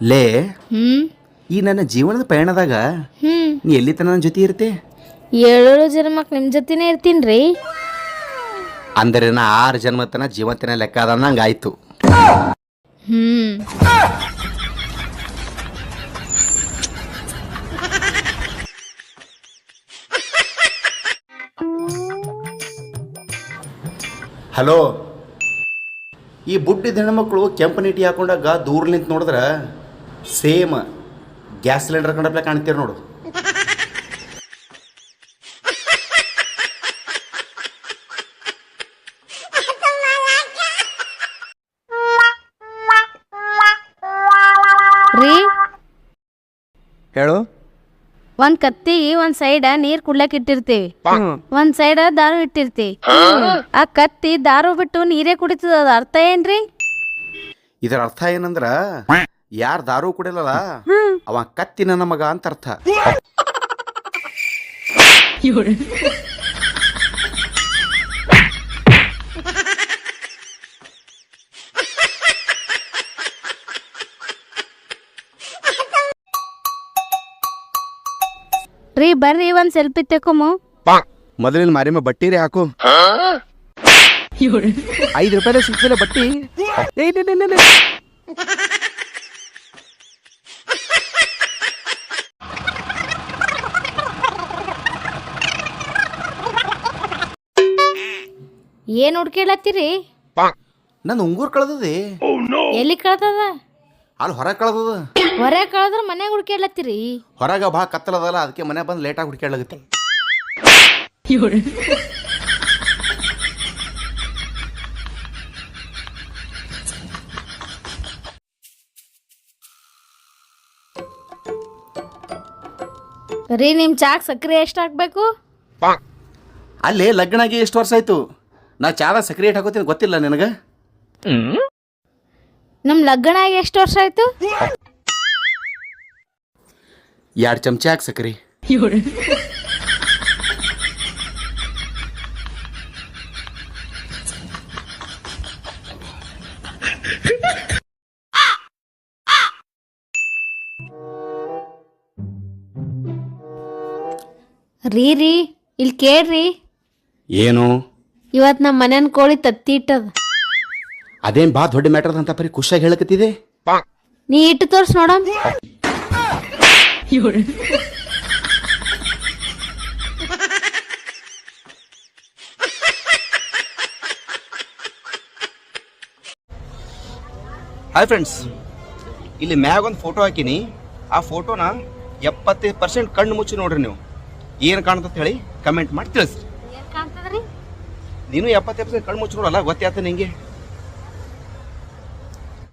ಲೇ ಹ್ಮ್. ಈ ನನ್ನ ಜೀವನದ ಪಯಣದಾಗ ಹ್ಮ್. ನೀ ಎಲ್ಲಿ ತನ ನನ್ನ ಜೊತೆ ಇರ್ತೆ? ಏಳೇಳು ಜನ್ಮಕ್ ನಿಮ್ ಜೊತೆನೇ ಇರ್ತೀನಿ ಅಂದ್ರೆ ನಾ ಆರು ಜನ್ಮ ತನ ಜೀವಂತನ ಲೆಕ್ಕ ಅದ ಆಯ್ತು. ಹ್ಮ್. ಹಲೋ. ಈ ಬುಡ್ಡಿದ ಹೆಣ್ಮಕ್ಳು ಕೆಂಪು ನೀಟಿ ಹಾಕೊಂಡಾಗ ದೂರ ನಿಂತು ನೋಡಿದ್ರೆ ಸೇಮ್ ಗ್ಯಾಸ್ ಸಿಲಿಂಡರ್ ಕಂಡಪ್ಲೆ ಕಾಣ್ತೀರ ನೋಡು. ರೀ? ಹೇಳು. ಒಂದ್ ಕತ್ತಿ ಒಂದ್ ಸೈಡ್ ನೀರ್ ಕುಡ್ಲಕ್ ಇಟ್ಟಿರ್ತೀವಿ. ಒಂದ್ ಸೈಡ್ ದಾರು ಇಟ್ಟಿರ್ತೀವಿ. ಆ ಕತ್ತಿ ದಾರು ಬಿಟ್ಟು ನೀರೇ ಕುಡಿತದ ಅದ ಅರ್ಥ ಏನ್ರಿ? ಇದರ ಅರ್ಥ ಏನಂದ್ರ ಯಾರು ದಾರು ಕುಡಿಯಲ್ಲ ಅವ ಕತ್ತಿನ ನಮಗ ಅಂತ ಅರ್ಥ. ರೀ ಬರ್ರಿ ಒಂದ್ ಸೆಲ್ಫಿ ತೆಕೊಮು ಮೊದಲಿನ ಮಾರಿಮ ಬಟ್ಟಿರಿ ಹಾಕು. ಐದು ರೂಪಾಯಿ ಸಿಗ್ತಿಲ್ಲ ಬಟ್ಟಿ. ಏ, ನೇ, ನೇ, ನೇ, ನೇ. ಏನ್ ಹುಡ್ಕೇಳತ್ತೀರಿ ನನ್ನ ಉಂಗೂರ್ ಕಳ್ದದಿ ಎಲ್ಲಿ ಕಳ್ದದ? ಅಲ್ಲಿ ಹೊರಗೆ ಕಳ್ದದ. ಹೊರಗೆ ಕಳದ್ರ ಮನೆಗೆ ಹುಡ್ಕೇಳತ್ತೀರಿ ಹೊರಗೆ ಭಾಳ ಕತ್ತಲದಲ್ಲ ಅದಕ್ಕೆ ಮನೆ ಬಂದು ಲೇಟಾಗಿ ಹುಡುಕ್ಯಾಡಲಾಗತ್ತೆ ರೀ ನಿಮ್ ಚಾಕ್ ಸಕ್ರೆ ಎಷ್ಟು ಹಾಕ್ಬೇಕು? ಅಲ್ಲಿ ಲಗ್ನಾಗಿ ಎಷ್ಟು ವರ್ಷ ಆಯ್ತು? ನಾ ಚಾದ ಸಕ್ರೆ ಏಟ್ ಹಾಕೋತೀನಿ ಗೊತ್ತಿಲ್ಲ ನಿನಗೆ? ನಮ್ಮ ಲಗ್ನ ಆಗಿ ಎಷ್ಟು ವರ್ಷ ಆಯ್ತು? ಎರಡು ಚಮಚ ಹಾಕಿ ಸಕ್ರಿ. ರೀ ರೀ ಇಲ್ಲಿ ಕೇಳ್ರಿ. ಏನು? ಇವತ್ ನಮ್ಮ ಮನೆಯನ್ ಕೋಳಿ ತತ್ತಿ ಇಟ್ಟದ. ಅದೇನ್ ಬಾ ದೊಡ್ಡ ಮ್ಯಾಟರ್ ಅಂತ ಪರಿ ಖುಷಿಯಾಗಿ ಹೇಳಕತ್ತಿದೆ? ನೀ ಇಟ್ಟು ತೋರ್ಸ್ ನೋಡಮ್ ಹಾಯ್ ಫ್ರೆಂಡ್ಸ್ ಇಲ್ಲಿ ಮ್ಯಾಗ ಒಂದು ಫೋಟೋ ಹಾಕಿನಿ. ಆ ಫೋಟೋನ ಎಪ್ಪತ್ತೈದು ಪರ್ಸೆಂಟ್ ಕಣ್ಣು ಮುಚ್ಚಿ ನೋಡ್ರಿ ನೀವು. ಏನು ಕಾಣ್ತಂತ ಹೇಳಿ ಕಮೆಂಟ್ ಮಾಡಿ ತಿಳಿಸ್ರಿ. ನೀನು ಎಪ್ಪತ್ತು ಎಪ್ಪತ್ತು ಕಣ್ಣು ಮುಚ್ಚಿಕೊಡಲ್ಲ ಗೊತ್ತಾಯ್ತು ನಿಂಗೆ?